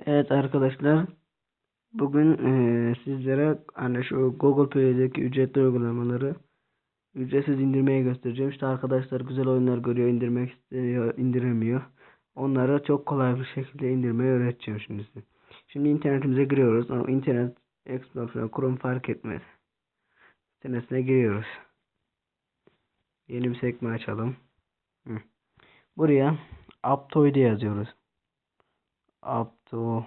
Evet arkadaşlar bugün eee, sizlere hani şu Google Play'deki ücretli uygulamaları ücretsiz indirmeyi göstereceğim. İşte arkadaşlar güzel oyunlar görüyor, indirmek istiyor, indiremiyor. Onları çok kolay bir şekilde indirmeyi öğreteceğim şimdi size. Şimdi internetimize giriyoruz. Ama internet Explorer, Chrome fark etmez. Sitesine giriyoruz. Yeni bir sekme açalım. Hı. Buraya Aptoide yazıyoruz. Apto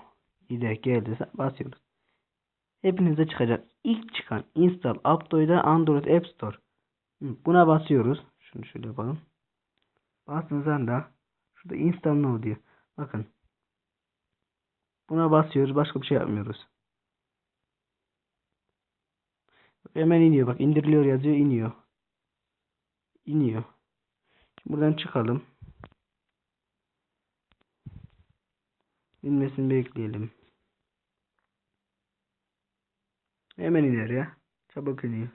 ile geldi basıyoruz. Hepinize çıkacak. İlk çıkan install Aptoide Android App Store. Buna basıyoruz. Şunu şöyle yapalım. Bastığınız anda şurada install now diyor. Bakın. Buna basıyoruz. Başka bir şey yapmıyoruz. Hemen iniyor. Bak indiriliyor yazıyor. iniyor. İniyor. Şimdi buradan çıkalım. İnmesini bekleyelim. Hemen iner ya. Çabuk iniyor.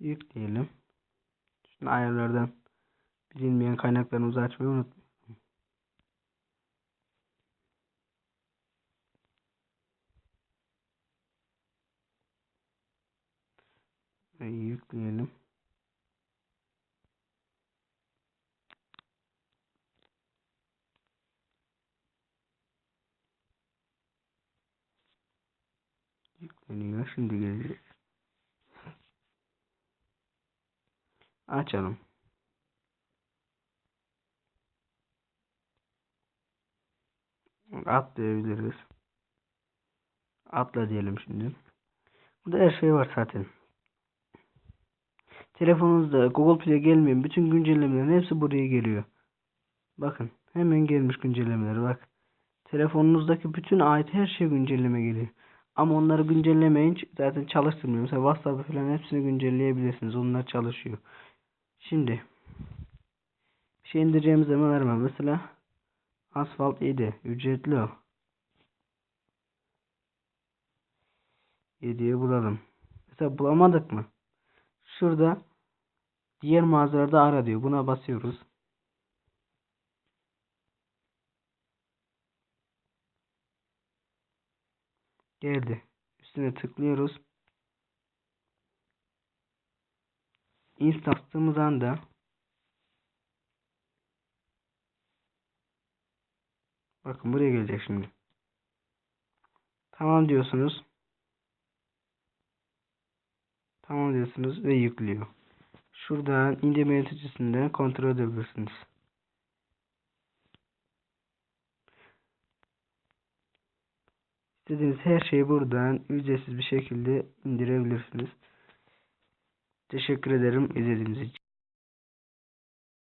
Yükleyelim. Şimdi ayarlardan bilinmeyen kaynaklarımızı açmayı unutmayın. Ve Yükleyelim. Yükleniyor. Şimdi gelecek. Açalım. Atlayabiliriz. Atla diyelim şimdi. Burada her şey var zaten. Telefonunuzda Google Play gelmeyen bütün güncellemelerin hepsi buraya geliyor. Bakın hemen gelmiş güncellemeler bak. Telefonunuzdaki bütün ait her şey güncelleme geliyor. Ama onları güncellemeyin zaten çalıştırmıyor. Mesela WhatsApp'ı falan hepsini güncelleyebilirsiniz. Onlar çalışıyor. Şimdi bir şey indireceğimiz zaman arama. Mesela Asfalt 7 ücretli o. 7'yi bulalım. Mesela bulamadık mı? Şurada diğer mağazalarda ara diyor. Buna basıyoruz. Geldi. Üstüne tıklıyoruz. Install'ımız anda Bakın buraya gelecek şimdi. Tamam diyorsunuz. Tamam ve yüklüyor. Şuradan indirme yöneticisinden kontrol edebilirsiniz. İstediğiniz her şeyi buradan ücretsiz bir şekilde indirebilirsiniz. Teşekkür ederim izlediğiniz için.